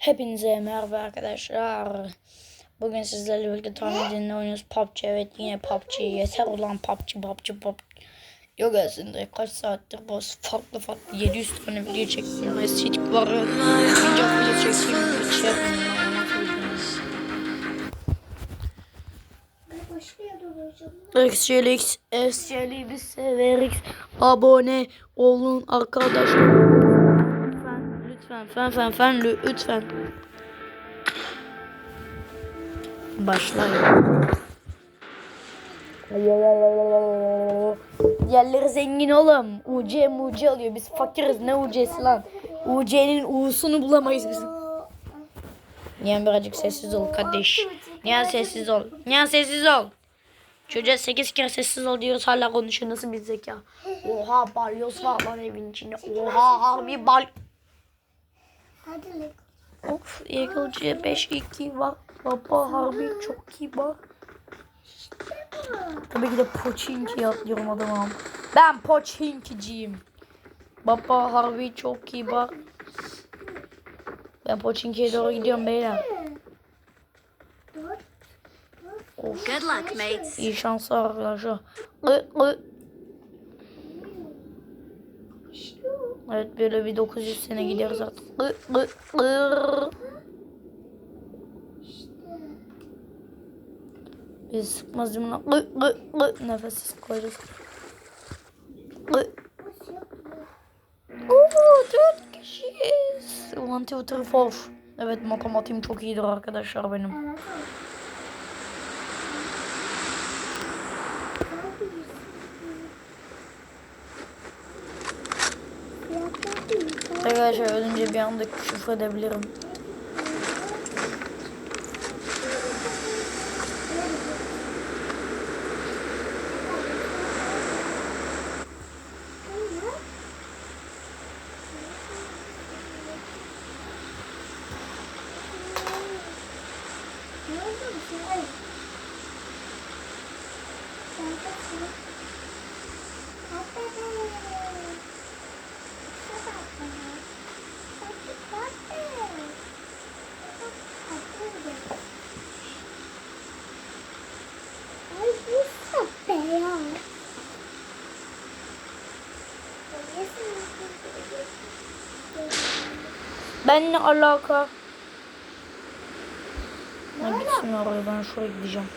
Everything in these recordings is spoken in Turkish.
Hepinize merhaba arkadaşlar. Bugün sizlerle birlikte tahminle oynuyoruz PUBG. Evet yine PUBG. Yeter ulan PUBG PUBG PUBG. Yok aslında kaç saattir boss farklı farklı 700 tane video çektim. Estetik var. Oyuncak video çektim. Hiç şey yapmadım. XCLX, severiz. Abone olun arkadaşlar. Lütfen, lütfen, lütfen, lü- lütfen. Başlayın. Yerleri zengin oğlum. UC muc alıyor. Biz fakiriz. Ne UC'si lan? UC'nin U'sunu bulamayız biz. Niye birazcık sessiz ol kardeş. Niye sessiz ol? Niye sessiz ol? Çocuğa 8 kere sessiz ol diyoruz hala konuşuyor. Nasıl bir zeka? Oha balyoz var lan evin içinde. Oha harbi bal... Hadi. Of Eagle'cıya 5-2 var. Baba harbi çok iyi bak. Tabii ki de Pochinki atlıyorum adamım. Ben Pochinki'ciyim. Baba harbi çok iyi bak. Ben Pochinki'ye doğru gidiyorum beyler. Of Good luck, mates. iyi şanslar arkadaşlar. Evet böyle bir 900 sene gidiyoruz artık. Biz sıkmaz değil mi lan? Nefessiz koyacağız. Oo, dört kişiyiz. One, two, three, four. Evet matematiğim çok iyidir arkadaşlar benim. Arkadaşlar ölünce bir anda küfür Ben ne alaka? Ne gitsin oraya ben şuraya gideceğim.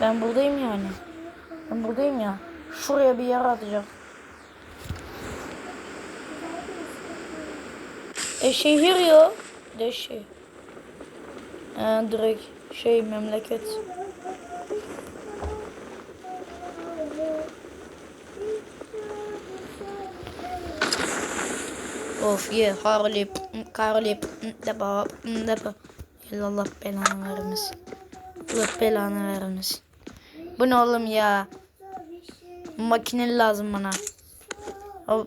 Ben buradayım yani. Ben buradayım ya. Şuraya bir yere atacağım. E şehir ya. De şey. E, şey memleket. Of ye Harley Carley depa depa. Allah belanı vermesin. Allah belanı vermesin. Bu ne oğlum ya? Makine lazım bana. O,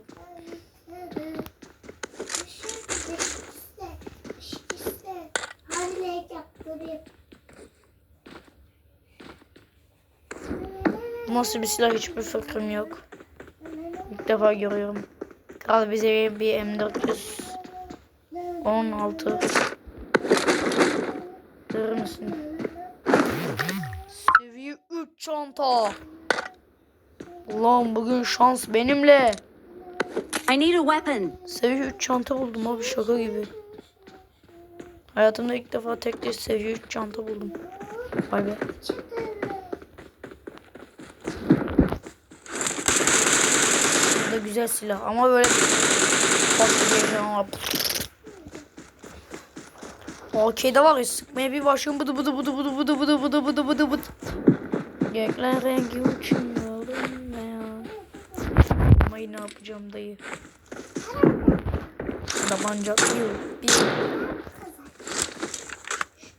nasıl bir silah hiçbir fikrim yok. İlk defa görüyorum. Kral bize bir M400 16 Durur musun? Seviye 3 çanta. Ulan bugün şans benimle. I need a weapon. Seviye 3 çanta buldum abi şaka gibi. Hayatımda ilk defa tek de seviye 3 çanta buldum. Vay be. Da güzel silah ama böyle. AK'de var ya sıkmaya bir başlıyorum bıdı bıdı bıdı bıdı bıdı bıdı bıdı bıdı bıdı bıdı. Gökler rengi uçuyorum ben. Ama ne yapacağım dayı. Tabanca yok. Bir.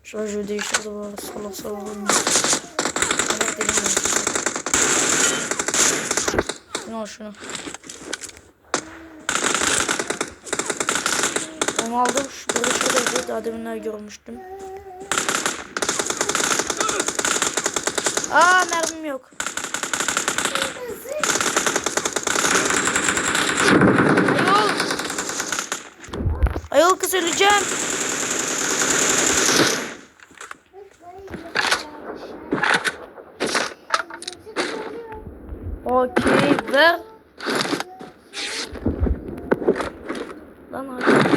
Şarjı değiştirdi var. Sola sola. Evet dedim al şunu. Bunu aldım. Şu böyle şöyle daha deminler görmüştüm. Aa mermim yok. Ayol. Ayol kız öleceğim. Okey ver. Lan hadi.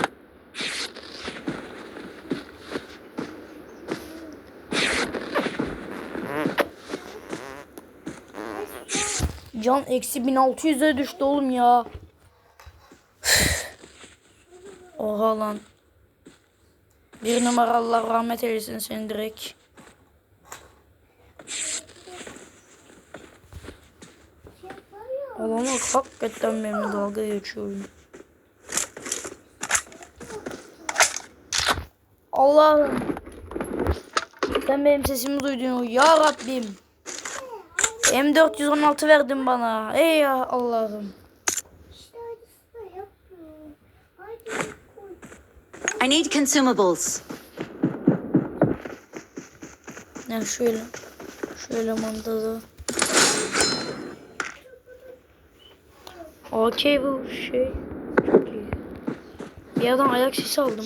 Can eksi 1600'e düştü oğlum ya. Oha lan. Bir numara Allah rahmet eylesin seni direkt. Bak hakikaten benimle dalga geçiyor oyun. Allah'ım. Sen benim sesimi duydun ya Rabbim. M416 verdin bana. Ey Allah'ım. I need consumables. Ya şöyle. Şöyle mandalı. Okey bu şey. Çok iyi. Bir yerden ayak sesi aldım.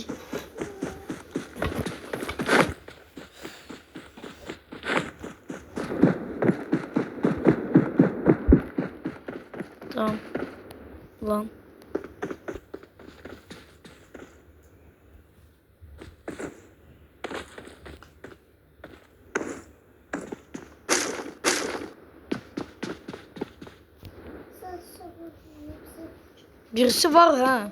Tamam. Lan. Birisi var ha.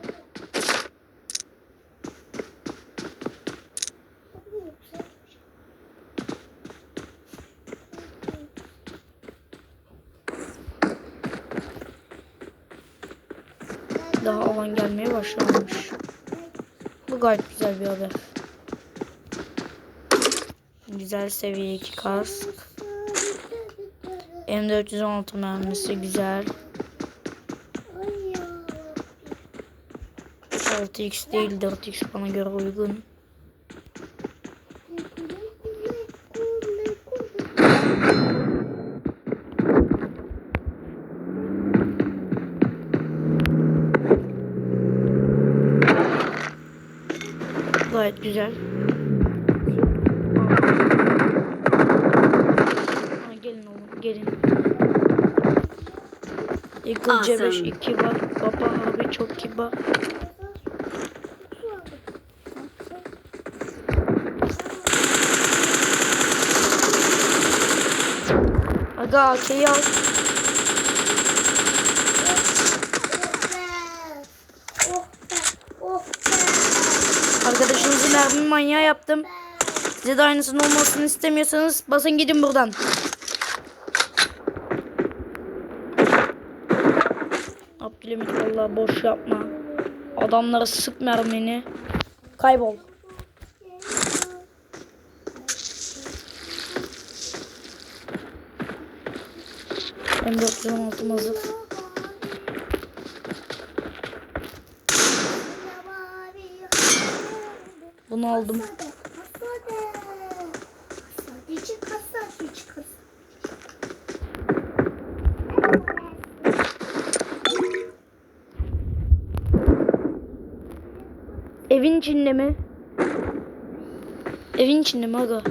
Gayet güzel bir haber. Güzel seviye 2 kask. M416 mermisi güzel. Ay ya. 6x değil 4x bana göre uygun. Gayet güzel. Ha, gelin oğlum gelin. Eagle C5 Awesome. 2 var. Baba abi çok kibar. Aga AK'yi al. Oh mermi manyağı yaptım. Size de aynısının olmasını istemiyorsanız basın gidin buradan. Abdülhamit vallahi boş yapma. Adamlara sık mermini. Kaybol. M416 hazır. Bunu aldım. Evin içinde mi? Evin içinde mi aga?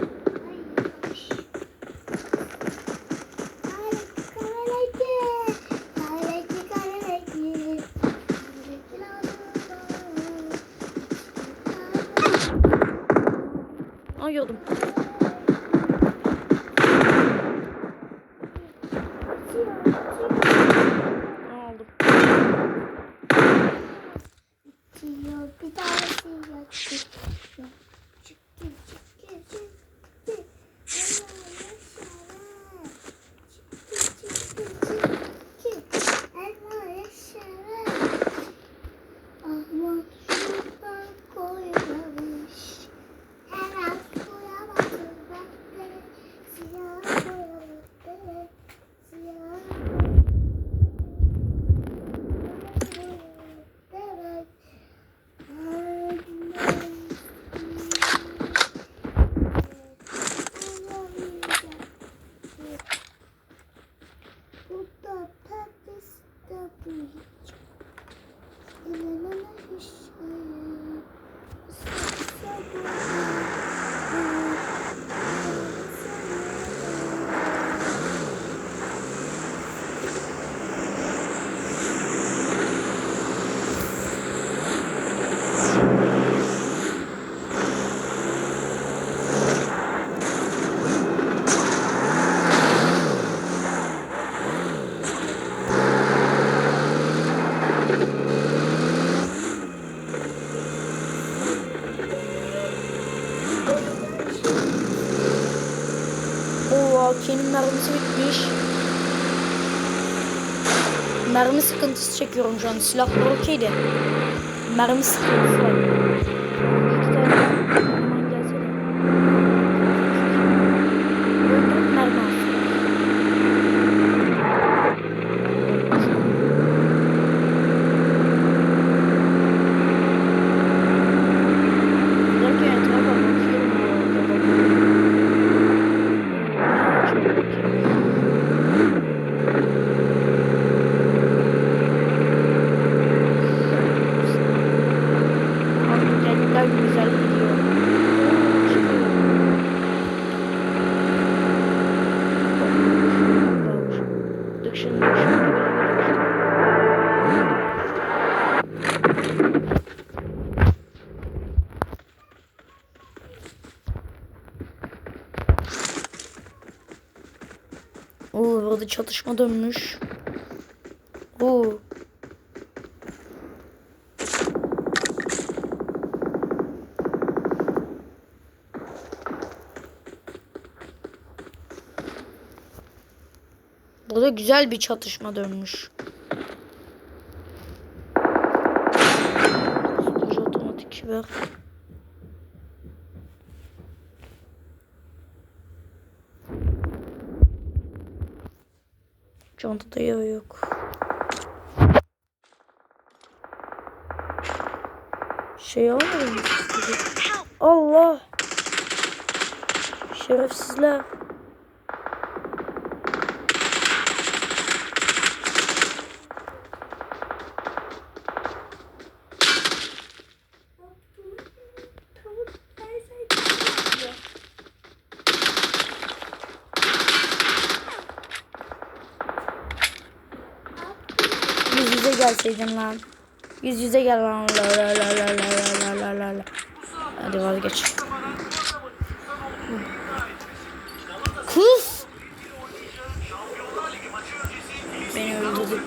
Aldım. Bir tanesi yaktı. Çıktı, Oo, Ken'in mermisi bitmiş. Mermi sıkıntısı çekiyorum şu an. Silahlar okeydi. Mermi sıkıntısı var. güzel gidiyor. Şimdi Oo, burada çatışma dönmüş. Burada güzel bir çatışma dönmüş. Otomatik ver. Çantada yağ yok. Şey almadım. Allah. Şerefsizler. Gelseydin lan. Yüz yüze gel lan. La la la la la la la la la. Hadi vazgeç. Kız. Beni öldürdü.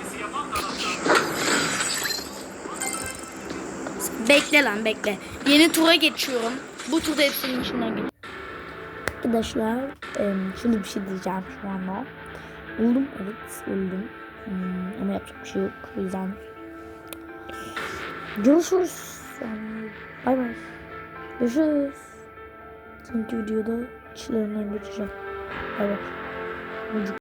Bekle lan bekle. Yeni tura geçiyorum. Bu turda hepsinin içinden geç. Arkadaşlar şimdi bir şey diyeceğim şu anda. Öldüm evet öldüm. Hmm, ama yapacak bir şey yok. O yüzden görüşürüz. Yani, bay bay. Görüşürüz. Sonraki videoda içlerinden geçeceğim. Bay bay.